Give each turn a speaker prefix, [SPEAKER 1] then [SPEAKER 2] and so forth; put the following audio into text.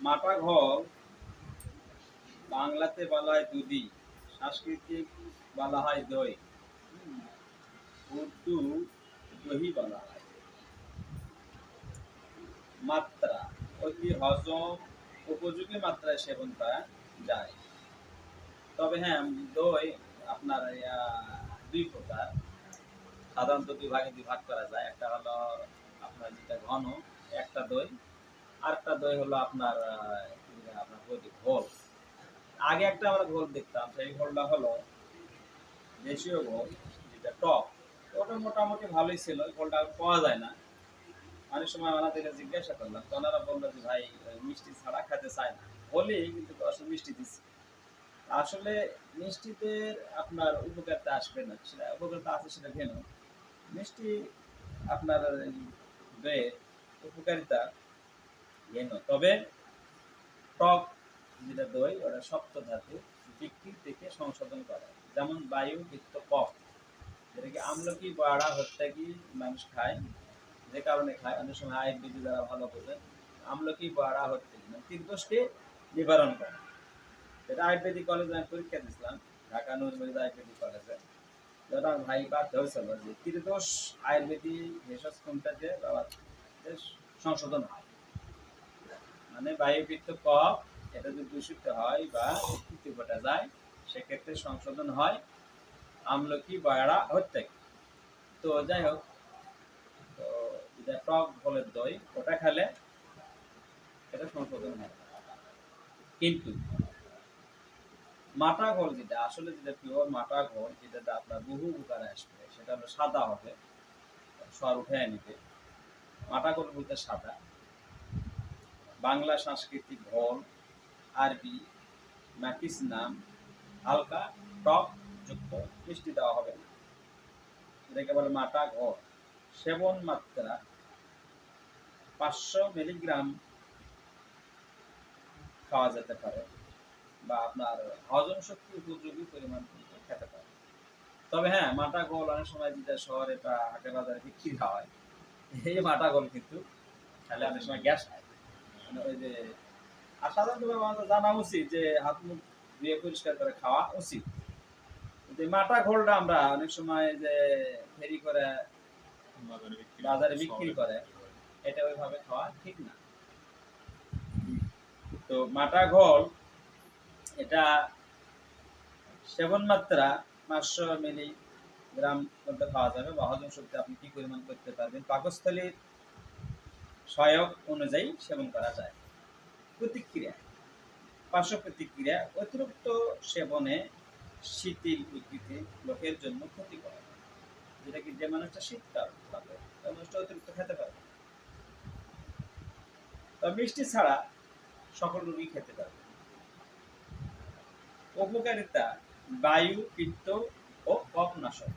[SPEAKER 1] মাটা ঘর বাংলাতে বলা হয় দুধি, সাংস্কৃতিক বলা হয় দই, উর্দু দহি বলা হয় মাত্রা, অতি হজম, উপযোগী মাত্রায় সেবন করা যায়। তবে হ্যাঁ দই আপনার দুই প্রকার। সাধারণত দুই ভাগে দুই ভাগ করা যায়। একটা হলো আপনার যেটা ঘন, একটা দই। আরেকটা দই হলো আপনার আপনার বৈদিক ঘোল। আগে একটা আমরা ঘোল দেখতাম, সেই ঘোলটা হলো দেশীয় ঘোল, যেটা টক। ওটা মোটামুটি ভালোই ছিল ঘোলটা পাওয়া যায় না। অনেক সময় ওনাদেরকে জিজ্ঞাসা করলাম, তো ওনারা বলল যে, ভাই, মিষ্টি ছাড়া খেতে চায় না। বলি, কিন্তু মিষ্টি দিচ্ছি আসলে মিষ্টিদের আপনার উপকারিতা আসবে না, সেটা উপকারিতা আছে সেটা কেন মিষ্টি আপনার উপকারিতা ঘেন, তবে টক যেটা দই, ওটা শক্ত ধাতু বিক্রি থেকে সংশোধন করে। যেমন বায়ু পিত্ত কফ, যেটাকে আমলকি, বাড়া, হত্যাকি মানুষ খায়, যে কারণে খায়। অনেক সময় আয়ুর্বেদিক দ্বারা ভালো বোঝে আমলকি, বাড়া, হত্যাকি মানে তীর্দোষকে নিবারণ করে। এটা আয়ুর্বেদিক কলেজে আমি পরীক্ষা দিয়েছিলাম ঢাকা নজরুল আয়ুর্বেদিক কলেজে যেটা ভাই বাদ হয়েছিল যে তীর্দোষ আয়ুর্বেদিক ভেষজ কোনটাতে বাবা সংশোধন হয়। মানে বায়ু পিত্ত কফ এটা যদি দূষিত হয় বা ঘটা যায়, সেক্ষেত্রে সংশোধন হয়, আমলকি, বয়রা হত্যা তো যাই হোক, তো যেটা টক ফলের দই, ওটা খেলে এটা সংশোধন হয়। কিন্তু মাটা ঘর যেটা, আসলে যেটা পিওর মাটা ঘর যেটা আপনার বহু উপকারে আসবে, সেটা হলো সাদা হবে। স্বর উঠে নিতে। মাটা ঘোল বলতে সাদা। বাংলা সাংস্কৃতিক ঘোল আরবি ম্যাটিস নাম, হালকা, টক, যুক্ত, মিষ্টি দেওয়া হবে না। এটাকে বলে মাটা ঘর সেবন মাত্রা পাঁচশো মিলিগ্রাম খাওয়া যেতে পারে। বা আপনার হজম শক্তি উপযোগী পরিমাণ কিন্তু খেতে পারে। তবে হ্যাঁ মাটা গোল অনেক সময় যেটা শহরে বা হাটে বাজারে বিক্রি হয়। এই মাটা গোল কিন্তু তাহলে অনেক সময় গ্যাস হয়। মানে ওই যে আর সাধারণত আমাদের জানা উচিত যে হাত মুখ ধুয়ে পরিষ্কার করে খাওয়া উচিত। এই মাটা ঘোলটা আমরা অনেক সময় যে ফেরি করে বাজারে বিক্রি করে এটা ওইভাবে খাওয়া ঠিক না। তো মাটা ঘোল এটা সেবন মাত্রা পাঁচশো মিলিগ্রাম মধ্যে খাওয়া যাবে। বা হজম শক্তি আপনি কি পরিমাণ করতে পারবেন? পাকস্থলীর সহায়ক অনুযায়ী সেবন করা যায়। প্রতিক্রিয়া, পার্শ্ব প্রতিক্রিয়া অতিরিক্ত সেবনে শীতল প্রকৃতির লোকের জন্য ক্ষতিকর। যেটা কি যে মানুষটা শীতকাল পাবে মানুষটা অতিরিক্ত খেতে পারবে তবে মিষ্টি ছাড়া সকল রোগী খেতে পারবে উপকারিতা বায়ু পিত্ত ও কফনাশক